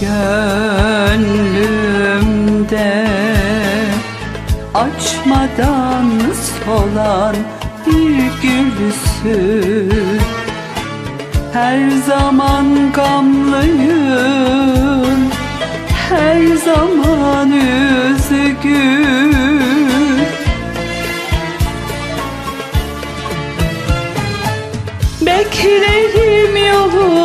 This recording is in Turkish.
Gönlümde. Açmadan solan bir gülüsü Her zaman gamlıyım Her zaman üzgün. Beklerim yolu